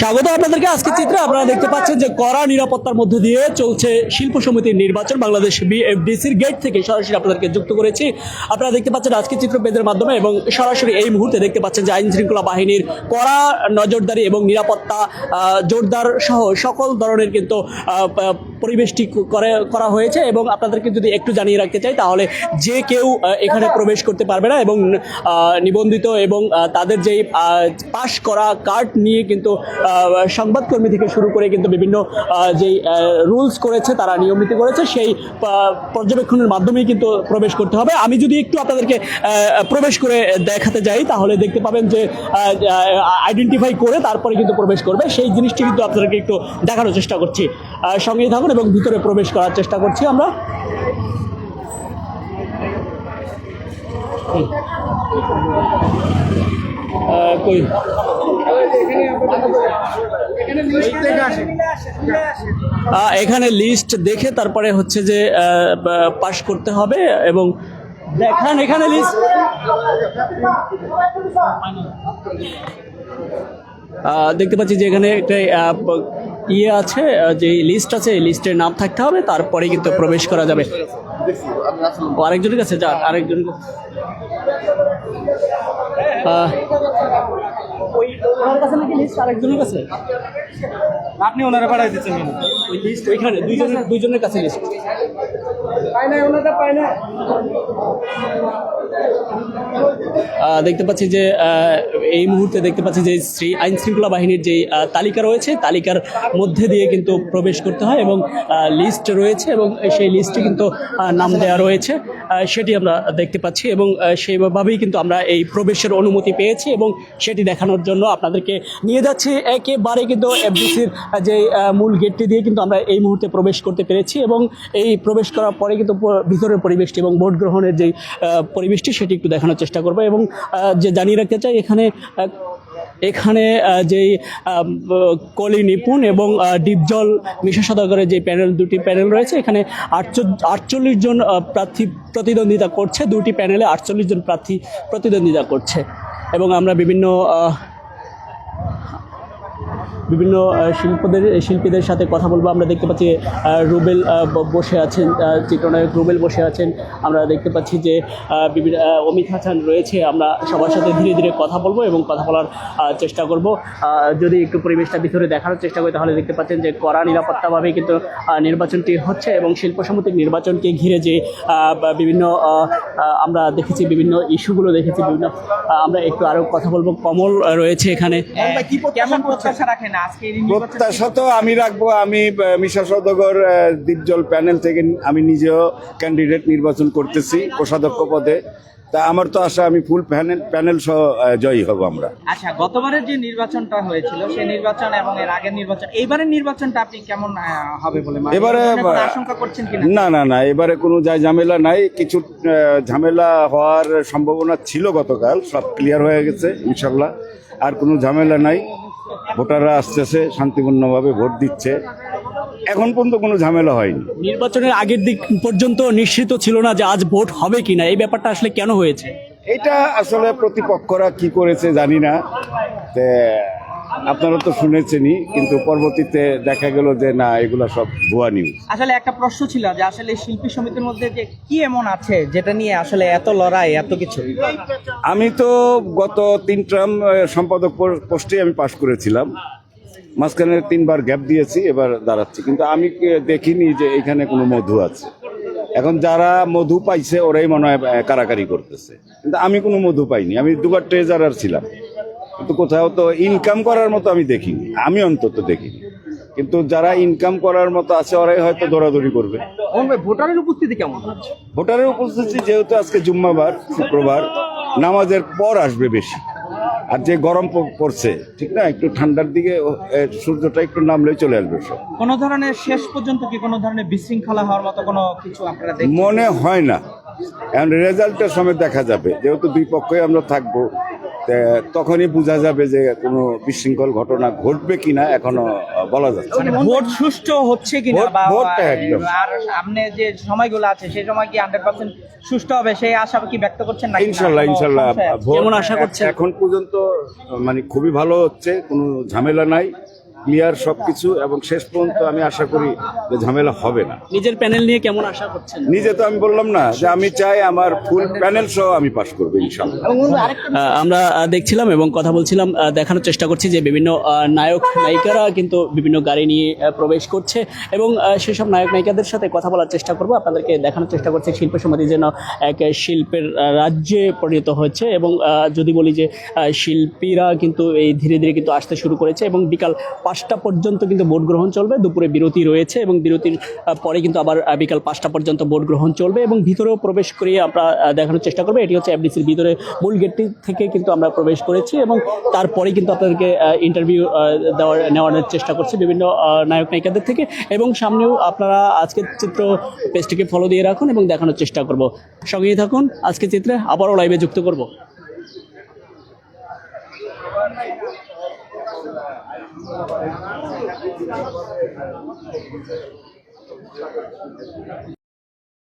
স্বাগত আপনাদেরকে। আজকে চিত্রে আপনারা দেখতে পাচ্ছেন যে কড়া নিরাপত্তার মধ্যে দিয়ে চলছে শিল্প সমিতির নির্বাচন। বাংলাদেশ বিএফডিসির গেট থেকে সরাসরি আপনাদেরকে যুক্ত করেছি। আপনারা দেখতে পাচ্ছেন আজকে চিত্র পেজের মাধ্যমে এবং সরাসরি এই মুহূর্তে দেখতে পাচ্ছেন যে আইন শৃঙ্খলা বাহিনীর কড়া নজরদারি এবং নিরাপত্তা জোরদার সহ সকল ধরনের কিন্তু পরিবেশটি করে, করা হয়েছে এবং আপনাদেরকে যদি একটু জানিয়ে রাখতে চাই তাহলে যে কেউ এখানে প্রবেশ করতে পারবে না এবং নিবন্ধিত এবং তাদের যেই পাশ করা কার্ড নিয়ে কিন্তু সংবাদকর্মী থেকে শুরু করে কিন্তু বিভিন্ন যেই রুলস করেছে তারা নিয়মিত করেছে সেই পর্যবেক্ষণের মাধ্যমেই কিন্তু প্রবেশ করতে হবে। আমি যদি একটু আপনাদেরকে প্রবেশ করে দেখাতে যাই তাহলে দেখতে পাবেন যে আইডেন্টিফাই করে তারপরে কিন্তু প্রবেশ করবে। সেই জিনিসটি কিন্তু আপনাদেরকে একটু দেখানোর চেষ্টা করছি। আহ, সঙ্গেই থাকুন এবং ভিতরে প্রবেশ করার চেষ্টা করছি আমরা। কই? এখানে লিস্ট দেখে তারপরে হচ্ছে যে পাস করতে হবে এবং দেখান এখানে লিস্ট দেখতে পাচ্ছি যে এখানে একটা ইয়ে আছে যে লিস্ট আছে এই লিস্টের নাম থাকতে হবে তারপরে কিন্তু প্রবেশ করা যাবে। ও আরেকজনের কাছে যা আরেকজনের কাছে ওই ওনার কাছে নাকি লিস্ট আরেকজনের কাছে? আপনি ওনারা পাঠাই দিচ্ছেন ওই লিস্ট ওইখানে দুইজনের দুইজনের কাছে লিস্ট পাই না ওনারা না দেখতে পাচ্ছি যে এই মুহূর্তে দেখতে পাচ্ছি যে শ্রী আইন শৃঙ্খলা বাহিনীর যে তালিকা রয়েছে, তালিকার মধ্যে দিয়ে কিন্তু প্রবেশ করতে হয় এবং লিস্ট রয়েছে এবং সেই লিস্টে কিন্তু নাম দেওয়া রয়েছে। সেটি আমরা দেখতে পাচ্ছি এবং সেইভাবেই কিন্তু আমরা এই প্রবেশের অনুমতি পেয়েছি এবং সেটি দেখানোর জন্য আপনাদেরকে নিয়ে যাচ্ছি। একেবারে কিন্তু এফডিসির যে মূল গেটটি দিয়ে কিন্তু আমরা এই মুহূর্তে প্রবেশ করতে পেরেছি এবং এই প্রবেশ করার পরে কিন্তু ভিতরের পরিবেশটি এবং ভোট গ্রহণের যেই যে পরিবেশটি সেটি একটু দেখানোর চেষ্টা করব। এবং যে জানিয়ে রাখতে চাই, এখানে এখানে যেই কলি নিপুণ এবং ডিপ ডিপজল মিশা সদাগরের যে প্যানেল, দুটি প্যানেল রয়েছে, এখানে আটচল্লিশ জন প্রার্থী প্রতিদ্বন্দ্বিতা করছে, দুটি প্যানেলে আটচল্লিশ জন প্রার্থী প্রতিদ্বন্দ্বিতা করছে। এবং আমরা বিভিন্ন বিভিন্ন শিল্পদের শিল্পীদের সাথে কথা বলব। আমরা দেখতে পাচ্ছি রুবেল বসে আছেন চিত্রনায়ক রুবেল বসে আছেন। আমরা দেখতে পাচ্ছি যে বিভিন্ন অমিত হাসান রয়েছে। আমরা সবার সাথে ধীরে ধীরে কথা বলব এবং কথা বলার চেষ্টা করব। যদি একটু পরিবেশটা ভিতরে দেখানোর চেষ্টা করি তাহলে দেখতে পাচ্ছেন যে কড়া নিরাপত্তাভাবেই কিন্তু নির্বাচনটি হচ্ছে এবং শিল্প সমিতির নির্বাচনকে ঘিরে যে বিভিন্ন আমরা দেখেছি বিভিন্ন ইস্যুগুলো দেখেছি বিভিন্ন আমরা একটু আরও কথা বলব। কমল রয়েছে এখানে। কেমন প্রত্যাশা রাখেন প্রত্যাশা তো আমি রাখব আমি মিশা সদগর দ্বীপজল প্যানেল থেকে আমি নিজেও ক্যান্ডিডেট নির্বাচন করতেছি কোষাধ্যক্ষ পদে। তা আমার তো আশা আমি ফুল প্যানেল প্যানেল সহ জয়ী হব আমরা। আচ্ছা গতবারের যে নির্বাচনটা হয়েছিল সেই নির্বাচন এবং এর আগের নির্বাচন এইবারের নির্বাচনটা আপনি কেমন হবে বলে মানে এবারে আশঙ্কা করছেন কিনা? না না না এবারে কোনো যায় ঝামেলা নাই। কিছু ঝামেলা হওয়ার সম্ভাবনা ছিল গতকাল সব ক্লিয়ার হয়ে গেছে ইনশাল্লাহ আর কোনো ঝামেলা নাই। ভোটাররা আসতেছে শান্তিপূর্ণভাবে ভোট দিচ্ছে। এখন পর্যন্ত কোনো ঝামেলা হয়নি। নির্বাচনের আগের দিক পর্যন্ত নিশ্চিত ছিল না যে আজ ভোট হবে কিনা। এই ব্যাপারটা আসলে কেন হয়েছে? এটা আসলে প্রতিপক্ষরা কি করেছে জানি না। আপনারা তো শুনেছেনই কিন্তু পরবর্তীতে দেখা গেল যে না এগুলা সব ভুয়া নিউজ আসলে একটা প্রশ্ন ছিল যে আসলে শিল্পী সমিতির মধ্যে যে কি এমন আছে যেটা নিয়ে আসলে এত লড়াই এত কিছু? আমি তো গত তিন ট্রাম সম্পাদক পোস্টে আমি পাশ করেছিলাম। মাঝখানে তিনবার গ্যাপ দিয়েছি এবার দাঁড়াচ্ছি। কিন্তু আমি দেখিনি যে এখানে কোনো মধু আছে। এখন যারা মধু পাইছে ওরাই মনে হয় কারাকারি করতেছে। কিন্তু আমি কোনো মধু পাইনি। আমি দুবার ট্রেজারার ছিলাম। কিন্তু কোথাও তো ইনকাম করার মতো আমি দেখিনি। আমি অন্তত দেখিনি। কিন্তু যারা ইনকাম করার মতো আছে ওরাই হয়তো দৌড়াদৌড়ি করবে। ভোটারের উপস্থিতি কেমন? ভোটারের উপস্থিতি যেহেতু আজকে জুম্মাবার শুক্রবার নামাজের পর আসবে বেশি। আর যে গরম পড়ছে ঠিক না? একটু ঠান্ডার দিকে সূর্যটা একটু নামলেই চলে আসবে সব। কোন ধরনের শেষ পর্যন্ত কি কোনো ধরনের বিশৃঙ্খলা হওয়ার মতো কোনো কিছু আপনারা মনে হয় না। এখন রেজাল্টের সময় দেখা যাবে। যেহেতু দুই পক্ষই আমরা থাকব তখনই বোঝা যাবে যে কোনো বিশৃঙ্খল ঘটনা ঘটবে কিনা এখনও বলা যাচ্ছে মানে ভোট সুষ্ঠ হচ্ছে কিনা ভোট- ভোটটা একদম। আর সামনে যে সময়গুলো আছে সেই সময় কি হান্ড্রেড পার্সেন্ট সুষ্ঠু হবে সেই আশা কি ব্যক্ত করছেন না? ইনশাল্লাহ ইনশাল্লাহ ভোট আশা করছেন? এখন পর্যন্ত মানে খুবই ভালো হচ্ছে কোনো ঝামেলা নাই ক্লিয়ার সবকিছু এবং শেষ পর্যন্ত আমি আশা করি যে ঝামেলা হবে না। নিজের প্যানেল নিয়ে কেমন আশা করছেন? নিজে তো আমি বললাম না যে আমি চাই আমার ফুল প্যানেল সহ আমি পাশ করব ইনশাল্লাহ আমরা দেখছিলাম এবং কথা বলছিলাম দেখানোর চেষ্টা করছি যে বিভিন্ন নায়ক নায়িকারা কিন্তু বিভিন্ন গাড়ি নিয়ে প্রবেশ করছে এবং সেসব নায়ক নায়িকাদের সাথে কথা বলার চেষ্টা করব। আপনাদেরকে দেখানোর চেষ্টা করছে শিল্প সমিতি যেন এক শিল্পের রাজ্যে পরিণত হচ্ছে এবং যদি বলি যে শিল্পীরা কিন্তু এই ধীরে ধীরে কিন্তু আসতে শুরু করেছে এবং বিকাল পাঁচটা পর্যন্ত কিন্তু ভোট গ্রহণ চলবে। দুপুরে বিরতি রয়েছে এবং বিরতির পরে কিন্তু আবার বিকাল পাঁচটা পর্যন্ত ভোট গ্রহণ চলবে এবং ভিতরেও প্রবেশ করিয়ে আমরা দেখানোর চেষ্টা করব। এটি হচ্ছে এফডিসির ভিতরে মূল গেটটি থেকে কিন্তু আমরা প্রবেশ করেছি এবং তারপরে কিন্তু আপনাদেরকে ইন্টারভিউ দেওয়ার, নেওয়ার চেষ্টা করছি বিভিন্ন নায়ক নায়িকাদের থেকে এবং সামনেও আপনারা আজকের চিত্র পেজটিকে ফলো দিয়ে রাখুন এবং দেখানোর চেষ্টা করব। সঙ্গেই থাকুন, আজকের চিত্রে আবারও লাইভে যুক্ত করব। Thank you.